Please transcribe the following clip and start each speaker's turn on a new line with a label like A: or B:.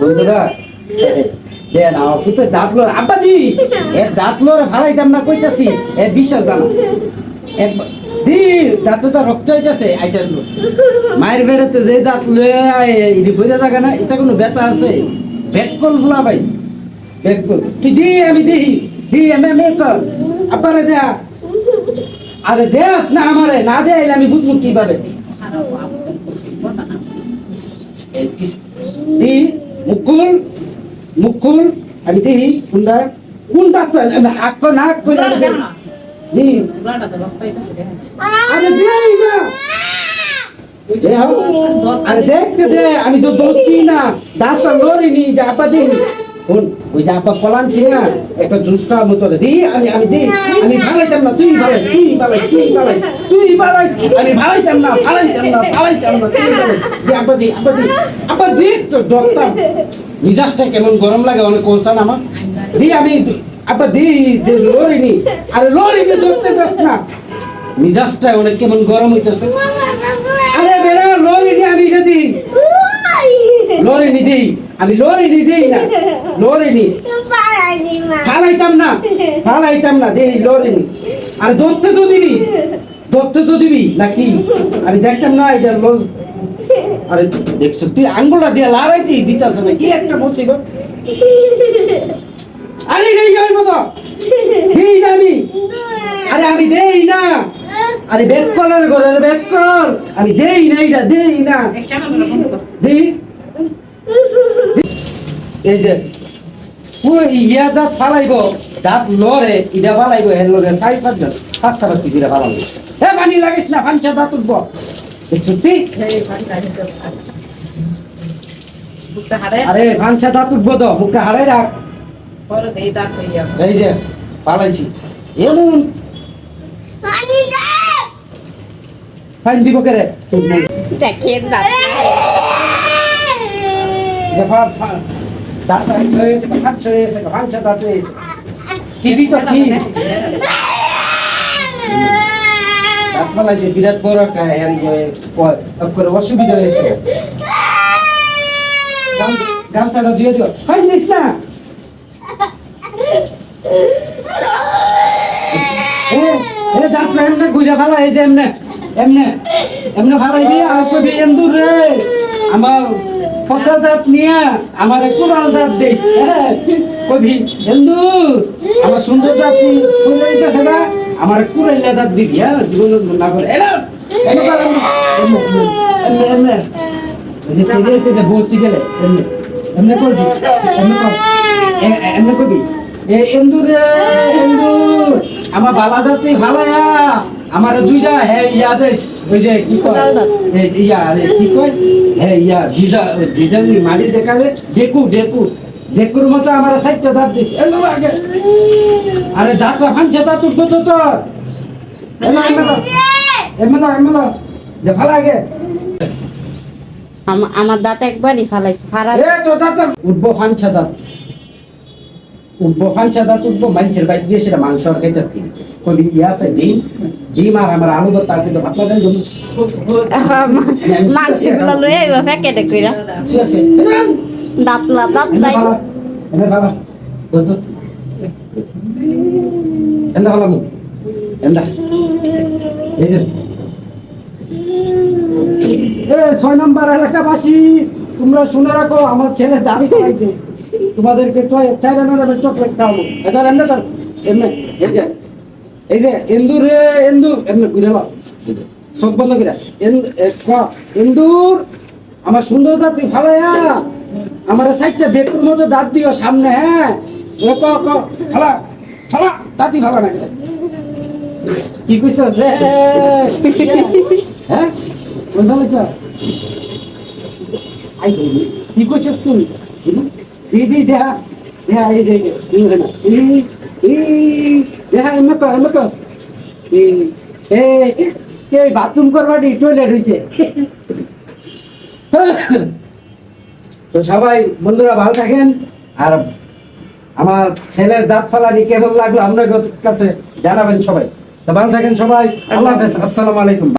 A: বন্ধুরা দে না ফুতে দাঁত লোর এ দাঁত লোরে ফালাইতাম না কইতাছি, এ বিশ্বাস জানা। এক দি, দাঁতে তো রক্ত হইতাছে আইচা মায়ের বেড়াতে যে দাঁত লয়ে ইডি ফইরা জায়গা না, এটা কোনো ব্যথা আছে? ব্যাক কল ফুলা ভাই ব্যাক কল তুই দি, আমি দি দি, আমি আমি কর। আব্বারে দেয়া আরে দেস না আমারে, না দে আইলে আমি বুঝব কীভাবে। মুকুল আমি দেখি কোনটা কোন দি আরে দেই না। দে আমি তো দোষ না। দাঁত লড়িনি যা আপা দিন কোন ওই যে আপা কলাম না একটা জুস খাওয়ার মতো দি আমি আমি দি আমি ভালাইতাম না তুই ভালাই তুই ভালাই তুই ভালাই তুই ভালাই আমি ভালাইতাম না ভালাইতাম না ভালাইতাম না তুই ভালাই। দি আপা দি আপা দি আপা দি তো ডক্টর মিজাজটা কেমন গরম লাগে অনেক কোসান আমার। দি আমি আপা দি যে লড়িনি আরে লড়িনি ধরতে যাস না। মিজাজটা অনেক কেমন গরম হইতেছে। আরে বেড়া লড়িনি আমি এটা দিই। লড়িনি দিই। আমি লড়িনি দেই না। লড়িনি ফালাইতাম না ফালাইতাম না দেই লড়িনি আর ধরতে তো দিবি ধরতে তো দিবি নাকি আমি দেখতাম না এটা লোল। আরে দেখছ তুই আঙ্গুলটা দিয়ে লড়াইতে দিতাছ না কি একটা মুসিবত? আরে নেই যাই মতো দিই না আমি। আরে আমি দেই না। আরে বেক কলের ঘরে বেক কল আমি দেই না এটা দেই না। দেই? এই যে পুরো ইয়া দাঁত ফালাইব দাঁত লড়ে ইটা ফালাইব এর লগে চাই পাঁচজন পাঁচটা পাঁচটি করে ফালাইব হে পানি লাগিস না ফানসা দাঁত উঠব। সত্যি? আরে ফানসা দাঁত উঠবো তো মুখটা হারাই রাখ। এই যে পালাইছি এমন। ফাইন দিব কে রে?
B: দেখেন না
A: যে দাঁত হয়েছে ফাঁস হয়েছে ফানসা দাঁত হয়েছে। কি দিত কি দাঁত ফালাইছে বিরাট বড় একটা হ্যাঁ অসুবিধা হয়েছে। গাম- গামছাটা দিয়ে দিও। ফাইন দিস না। এ দাঁত এমনে ঘুরে ফেলা যে এমনে এমনে এমনে ফালাইবি আর কবি এন্দুর রে। আমার পচা দাঁত নিয়ে আমার কুড়াল দাঁত দিস হ্যাঁ কবি এন্দুর আমার সুন্দর দাঁত দিতেছে না আমার কুড়াইলে দাঁত দিবি হ্যাঁ জীবন না করে বলছি এমনে এন্দুর এন্দুর আমার বালা দাঁতে ভালায়া আমার দুইটা হে ইয়া দে ওই যে কি কয়? ইয়া আরে কি কয়? ইয়া ডিজা ডিজানি মারি দেখালে ডেকু ডেকু ডেকুর মতো আমার সাইডটা দাঁত দিস এলো আগে। আরে দাঁত ফানছে দাঁত উঠবো তো তোর। এলো এমলো এমলো এমলো যে ফালা আগে।
B: আম- আমার দাঁত একবারই ফালাইছে ফারা
A: এ তো দাঁত উঠবো ফানছা দাঁত উঠবো ফানছা দাঁত উঠবো মানুষের বাইক দিয়ে সেটা মাংস আর খাইতে তিন। কবি ইয়ে আছে ডিম। ডিম আর আমার আলু দাঁত তার কিন্তু ভাত লাগাই দেবো
B: মাংসগুলো লয়ে আইবা প্যাকেটে কইরা। দাঁত না দাঁত
A: এনে
B: নাই
A: এই যে। এ ছয় নম্বর এলাকাবাসী তোমরা শুনে রাখো আমার ছেলে দাঁত খাইছে তোমাদেরকে চার আনা যাবে চকলেট খাওয়াবো। এটা এমনি কর এমনি, এই যে এই যে এন্দুর এমনি ঘুরে বন্ধ করে। আমার সুন্দর দাঁত ফালাইয়া আমার সাইডটা বেকুর মতো দাঁত দিও সামনে হ্যাঁ? এ ক ক, ফালা ফালা, দাঁতই ফালা না কি কইছ, যে হ্যাঁ? আই কি কইছস তুই টয়লেট হইছে তো সবাই বন্ধুরা ভালো থাকেন আর আমার ছেলের দাঁত ফালানি কেমন লাগল আপনার কাছে জানাবেন সবাই তো ভালো থাকেন সবাই আল্লাহ হাফেজ আসসালামু আলাইকুম